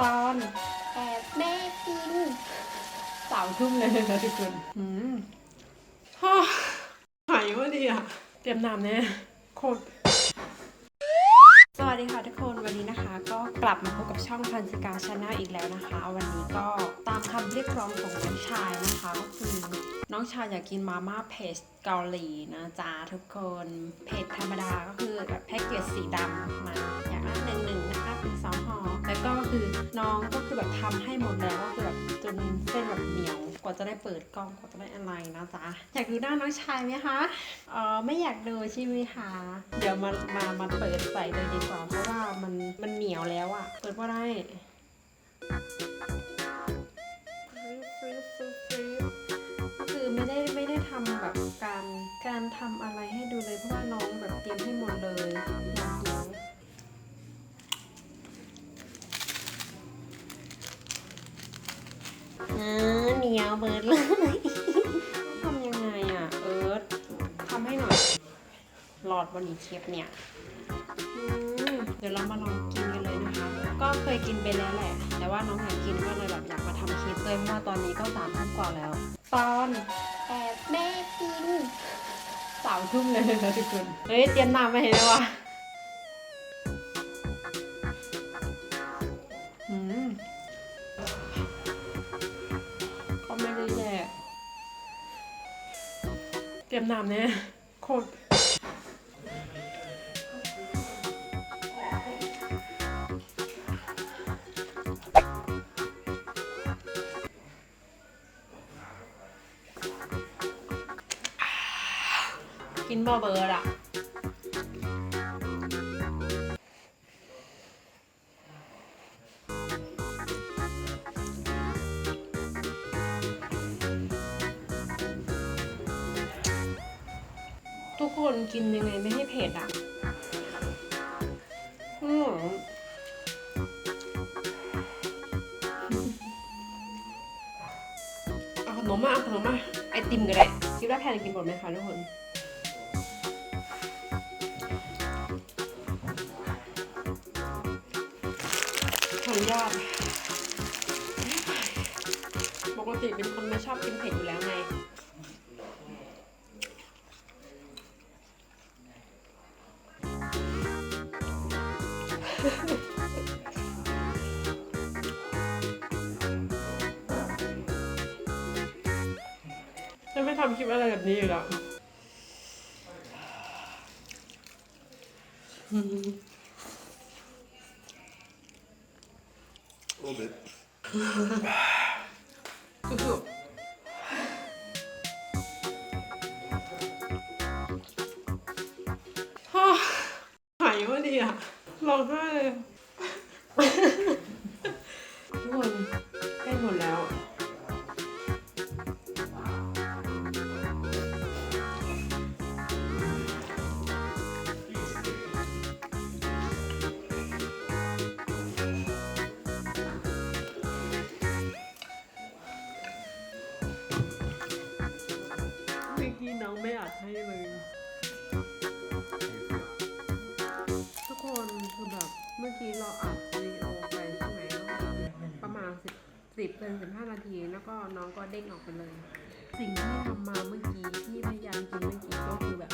ตอนแอบแม่กินสามทุ่มเลยนะทุกคนอืมฮ่าหายว่าดีอะ เตรียมน้ำแน่โคตรสวัสดีค่ะทุกคนวันนี้นะคะ ก็กลับมาพบกับช่องพันธิกาชาแนลอีกแล้วนะคะ วันนี้ก็ตามคำเรียกร้องของน้องชายนะคะก็คือน้องชายอยากกินมาม่าเผ็ดเกาหลีนะจ๊ะทุกคนเผ็ดธรรมดาก็คือแบบแพ็กเกจสีดำมาอย่างละหนึ่งหนึ่งนะคะเป็นสองห่อ แล้วก็คือน้องก็คือแบบทำให้หมดแล้วก็คือแบบจนเส้นแบบเหนียว กว่าจะได้เปิดกล้องกว่าจะได้อะไรนะจ๊ะอยากดูหน้าน้องชายไหมคะอ๋อไม่อยากดูใช่ไหมคะเดี๋ยวมามามาเปิดใส่เลยดีกว่าเพราะว่ามันมันเหนียวแล้วอะเปิดว่าได้ฟรึบฟรึบฟรึบฟรึบก็คือไม่ได้ไม่ได้ทำแบบการการทำอะไรให้ดูเลยเพราะว่าน้องแบบ อ่าเหนียวเบิร์ดเลย ทำยังไงอะ เอิร์ธทำให้หน่อย หลอดวันนี้เชฟเนี่ยอืมเดี๋ยวเรามาลองกินกันเลยนะคะ ก็เคยกินไปแล้วแหละ แต่ว่าน้องอยากกินก็เลยแบบอยากมาทำคลิปเลยเพราะว่าตอนนี้ก็สามทุ่มกว่าแล้ว ตอนแอบแม่กินสามทุ่มเลยนะทุกคน เฮ้ยเตรียมน้ำมาให้ด้วยวะ เตรียมน้ำเนี่ยโคตรกินบอเบิร์ดอะ ทุกคนกินยังไงไม่ให้เผ็ดอะอืมเอาขนมมาเอาขนมมาไอติมก็ได้คิดว่าแพนกินหมดไหมคะทุกคนขออนุญาตปกติเป็นคนไม่ชอบกินเผ็ดอยู่แล้วไง จะไม่ทำคลิปอะไรแบบนี้อีกแล้ว A little bit. สู้ๆฮ่าหายว่าดีอะร้องไห้เลย ทุกคนคือแบบเมื่อกี้เราอัดวิดีโอไปใช่ไหมประมาณสิบสิบเป็นสิบห้านาที แล้วก็น้องก็เด้งออกไปเลย สิ่งที่ทำมาเมื่อกี้ที่พยายามกินเมื่อกี้ก็คือแบบ